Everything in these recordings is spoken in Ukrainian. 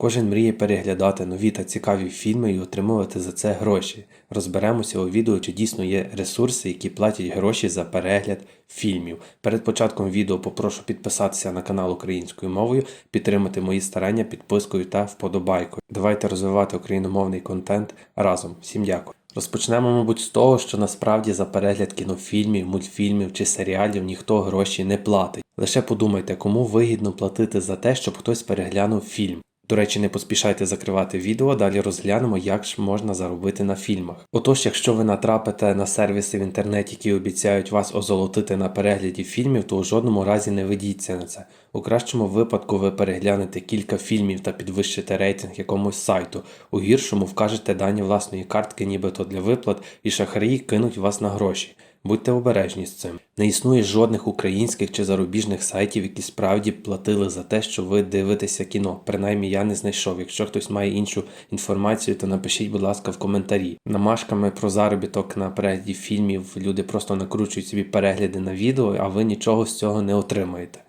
Кожен мріє переглядати нові та цікаві фільми і отримувати за це гроші. Розберемося у відео, чи дійсно є ресурси, які платять гроші за перегляд фільмів. Перед початком відео попрошу підписатися на канал українською мовою, підтримати мої старання підпискою та вподобайкою. Давайте розвивати україномовний контент разом. Всім дякую. Розпочнемо, мабуть, з того, що насправді за перегляд кінофільмів, мультфільмів чи серіалів ніхто гроші не платить. Лише подумайте, кому вигідно платити за те, щоб хтось переглянув фільм. До речі, не поспішайте закривати відео, далі розглянемо, як ж можна заробити на фільмах. Отож, якщо ви натрапите на сервіси в інтернеті, які обіцяють вас озолотити на перегляді фільмів, то у жодному разі не ведіться на це. У кращому випадку ви переглянете кілька фільмів та підвищите рейтинг якомусь сайту. У гіршому вкажете дані власної картки, нібито для виплат, і шахраї кинуть вас на гроші. Будьте обережні з цим. Не існує жодних українських чи зарубіжних сайтів, які справді платили за те, що ви дивитеся кіно. Принаймні я не знайшов. Якщо хтось має іншу інформацію, то напишіть, будь ласка, в коментарі. Намашками про заробіток на перегляді фільмів люди просто накручують собі перегляди на відео, а ви нічого з цього не отримаєте.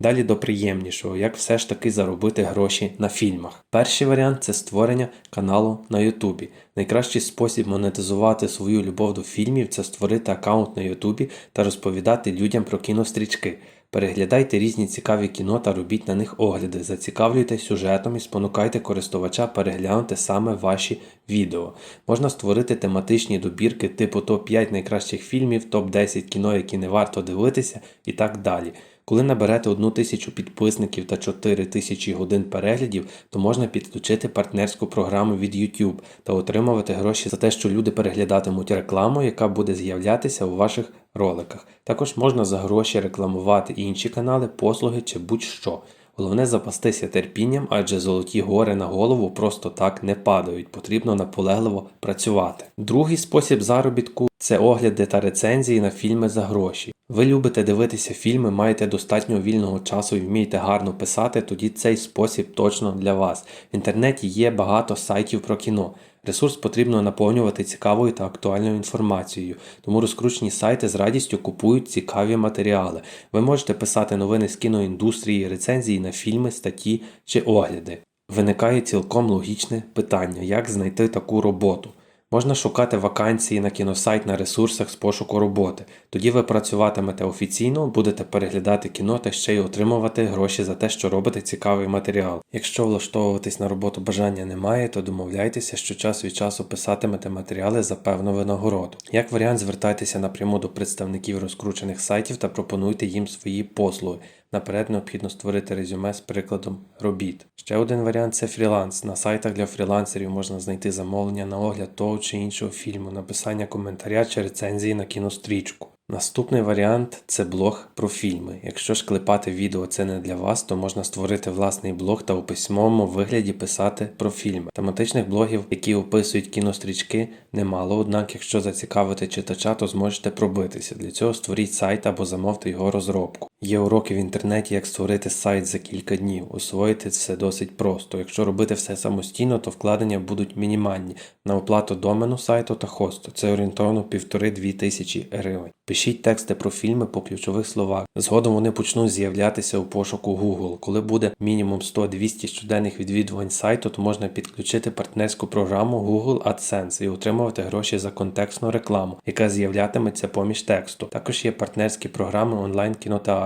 Далі до приємнішого, як все ж таки заробити гроші на фільмах. Перший варіант це створення каналу на Ютубі. Найкращий спосіб монетизувати свою любов до фільмів це створити аккаунт на Ютубі та розповідати людям про кінострічки. Переглядайте різні цікаві кіно та робіть на них огляди, зацікавлюйте сюжетом і спонукайте користувача переглянути саме ваші відео. Можна створити тематичні добірки типу топ-5 найкращих фільмів, топ-10 кіно, які не варто дивитися, і так далі. Коли наберете одну тисячу підписників та 4 тисячі годин переглядів, то можна підключити партнерську програму від YouTube та отримувати гроші за те, що люди переглядатимуть рекламу, яка буде з'являтися у ваших роликах. Також можна за гроші рекламувати інші канали, послуги чи будь-що. Головне запастися терпінням, адже золоті гори на голову просто так не падають, потрібно наполегливо працювати. Другий спосіб заробітку це огляди та рецензії на фільми за гроші. Ви любите дивитися фільми, маєте достатньо вільного часу і вмієте гарно писати, тоді цей спосіб точно для вас. В інтернеті є багато сайтів про кіно. Ресурс потрібно наповнювати цікавою та актуальною інформацією, тому розкручені сайти з радістю купують цікаві матеріали. Ви можете писати новини з кіноіндустрії, рецензії на фільми, статті чи огляди. Виникає цілком логічне питання, як знайти таку роботу. Можна шукати вакансії на кіносайт на ресурсах з пошуку роботи. Тоді ви працюватимете офіційно, будете переглядати кіно та ще й отримувати гроші за те, що робите цікавий матеріал. Якщо влаштовуватись на роботу бажання немає, то домовляйтеся, що час від часу писатимете матеріали за певну винагороду. Як варіант, звертайтеся напряму до представників розкручених сайтів та пропонуйте їм свої послуги. Наперед необхідно створити резюме з прикладом робіт. Ще один варіант це фріланс. На сайтах для фрілансерів можна знайти замовлення на огляд того чи іншого фільму, написання коментаря чи рецензії на кінострічку. Наступний варіант це блог про фільми. Якщо ж клепати відео це не для вас, то можна створити власний блог та у письмовому вигляді писати про фільми. Тематичних блогів, які описують кінострічки, немало, однак, якщо зацікавити читача, то зможете пробитися. Для цього створіть сайт або замовте його розробку. Є уроки в інтернеті, як створити сайт за кілька днів. Освоїти це досить просто. Якщо робити все самостійно, то вкладення будуть мінімальні на оплату домену сайту та хосту. Це орієнтовно 1,5-2 тисячі гривень. Пишіть тексти про фільми по ключових словах. Згодом вони почнуть з'являтися у пошуку Google. Коли буде мінімум 100-200 щоденних відвідувань сайту, то можна підключити партнерську програму Google AdSense і отримувати гроші за контекстну рекламу, яка з'являтиметься поміж тексту. Також є партнерські програми онлайн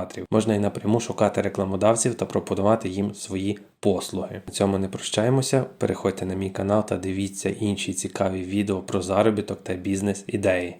кінотеатрів. Можна і напряму шукати рекламодавців та пропонувати їм свої послуги. На цьому не прощаємося. Переходьте на мій канал та дивіться інші цікаві відео про заробіток та бізнес ідеї.